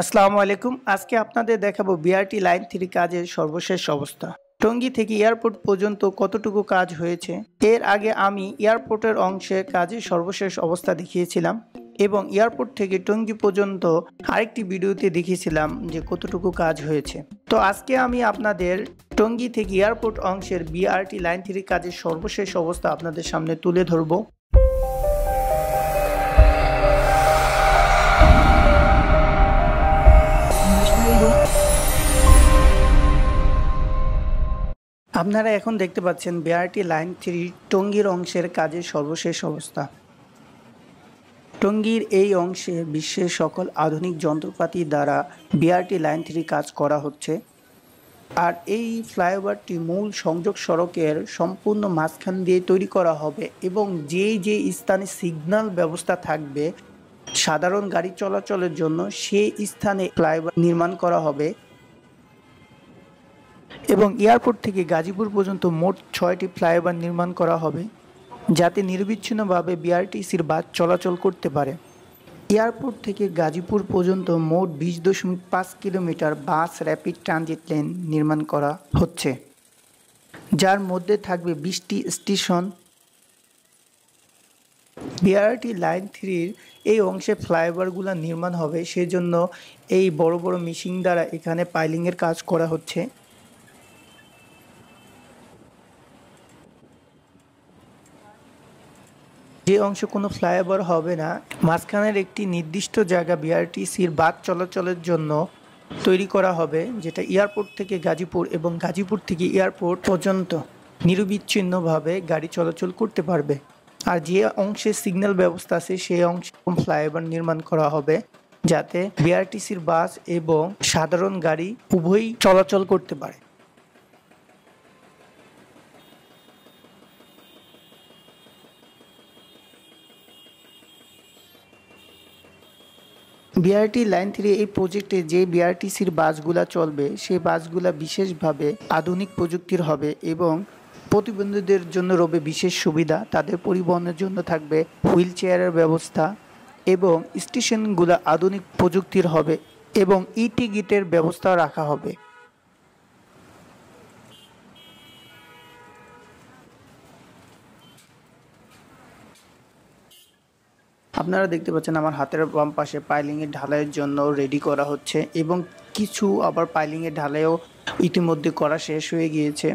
আসসালামু আলাইকুম। আজকে আপনাদের দেখাবো বিআরটি লাইন থ্রি কাজের সর্বশেষ অবস্থা। টঙ্গী থেকে এয়ারপোর্ট পর্যন্ত কতটুকু কাজ হয়েছে? এর আগে আমি এয়ারপোর্টের অংশে কাজের সর্বশেষ অবস্থা দেখিয়েছিলাম এবং এয়ারপোর্ট থেকে টঙ্গী পর্যন্ত আরেকটি ভিডিওতে দেখিয়েছিলাম যে কতটুকু কাজ হয়েছে। তো আজকে আমি আপনাদের টঙ্গী থেকে এয়ারপোর্ট অংশের বিআরটি লাইন থ্রি কাজের সর্বশেষ অবস্থা আপনাদের সামনে তুলে ধরবো। আপনারা এখন দেখতে পাচ্ছেন বিআরটি লাইন থ্রি টঙ্গীর অংশের কাজের সর্বশেষ অবস্থা। টঙ্গীর এই অংশে বিশ্বের সকল আধুনিক যন্ত্রপাতি দ্বারা বিআরটি লাইন থ্রি কাজ করা হচ্ছে। আর এই ফ্লাইওভারটি মূল সংযোগ সড়কের সম্পূর্ণ মাঝখান দিয়ে তৈরি করা হবে এবং যে যে স্থানে সিগন্যাল ব্যবস্থা থাকবে, সাধারণ গাড়ি চলাচলের জন্য সেই স্থানে ফ্লাইওভার নির্মাণ করা হবে। এবং এয়ারপোর্ট থেকে গাজীপুর পর্যন্ত মোট ছয়টি ফ্লাইওভার নির্মাণ করা হবে, যাতে নিরবিচ্ছিন্নভাবে বিআরটিসির বাস চলাচল করতে পারে। এয়ারপোর্ট থেকে গাজীপুর পর্যন্ত মোট বিশ দশমিক পাঁচ kilometre bus rapid transit lane নির্মাণ করা হচ্ছে, যার মধ্যে থাকবে বিশটি স্টেশন। বিআরটি লাইন থ্রির এই অংশে ফ্লাইওভারগুলো নির্মাণ হবে, সেজন্য এই বড় বড় মেশিন দ্বারা এখানে পাইলিংয়ের কাজ করা হচ্ছে। যে অংশ কোনো ফ্লাইওভার হবে না, মাঝখানের একটি নির্দিষ্ট জায়গা বিআরটিসির বাস চলাচলের জন্য তৈরি করা হবে, যেটা এয়ারপোর্ট থেকে গাজীপুর এবং গাজীপুর থেকে এয়ারপোর্ট পর্যন্ত নিরবিচ্ছিন্নভাবে গাড়ি চলাচল করতে পারবে। আর যে অংশে সিগন্যাল ব্যবস্থা আছে, সেই অংশে ফ্লাইওভার নির্মাণ করা হবে, যাতে বিআরটিসির বাস এবং সাধারণ গাড়ি উভয়ই চলাচল করতে পারে। বিআরটি লাইন থ্রি এই প্রজেক্টে যে বিআরটিসির বাসগুলা চলবে, সেই বাসগুলা বিশেষভাবে আধুনিক প্রযুক্তির হবে এবং প্রতিবন্ধীদের জন্য রবে বিশেষ সুবিধা। তাদের পরিবহনের জন্য থাকবে হুইল চেয়ারের ব্যবস্থা এবং স্টেশনগুলো আধুনিক প্রযুক্তির হবে এবং ই টিকিটের ব্যবস্থা রাখা হবে। আপনারা দেখতে পাচ্ছেন আমার হাতের বাম পাশে পাইলিংয়ের ঢালাইয়ের জন্য রেডি করা হচ্ছে এবং কিছু আবার পাইলিংয়ের ঢালাইও ইতিমধ্যে করা শেষ হয়ে গিয়েছে।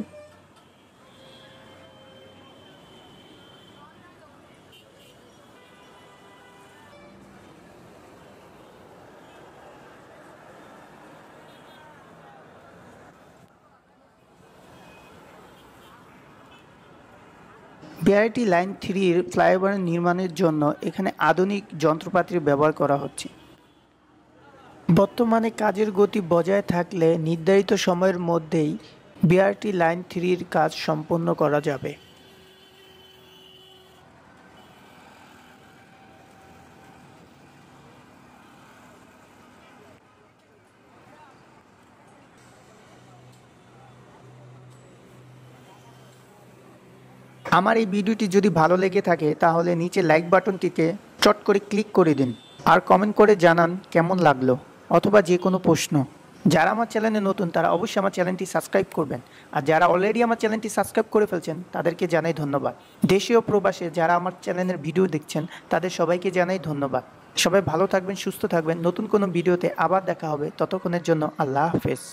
বিআরটি লাইন থ্রির ফ্লাইওভার নির্মাণের জন্য এখানে আধুনিক যন্ত্রপাতির ব্যবহার করা হচ্ছে। বর্তমানে কাজের গতি বজায় থাকলে নির্ধারিত সময়ের মধ্যেই বিআরটি লাইন থ্রির কাজ সম্পন্ন করা যাবে। আমার এই ভিডিওটি যদি ভালো লেগে থাকে, তাহলে নিচে লাইক বাটনটিতে চট করে ক্লিক করে দিন। আর কমেন্ট করে জানান কেমন লাগল, অথবা যে কোনো প্রশ্ন। যারা আমার চ্যানেলে নতুন, তারা অবশ্যই আমার চ্যানেলটি সাবস্ক্রাইব করবেন। আর যারা অলরেডি আমার চ্যানেলটি সাবস্ক্রাইব করে ফেলছেন, তাদেরকে জানাই ধন্যবাদ। দেশীয় প্রবাসে যারা আমার চ্যানেলের ভিডিও দেখছেন, তাদের সবাইকে জানাই ধন্যবাদ। সবাই ভালো থাকবেন, সুস্থ থাকবেন। নতুন কোনো ভিডিওতে আবার দেখা হবে। ততক্ষণের জন্য আল্লাহ হাফেজ।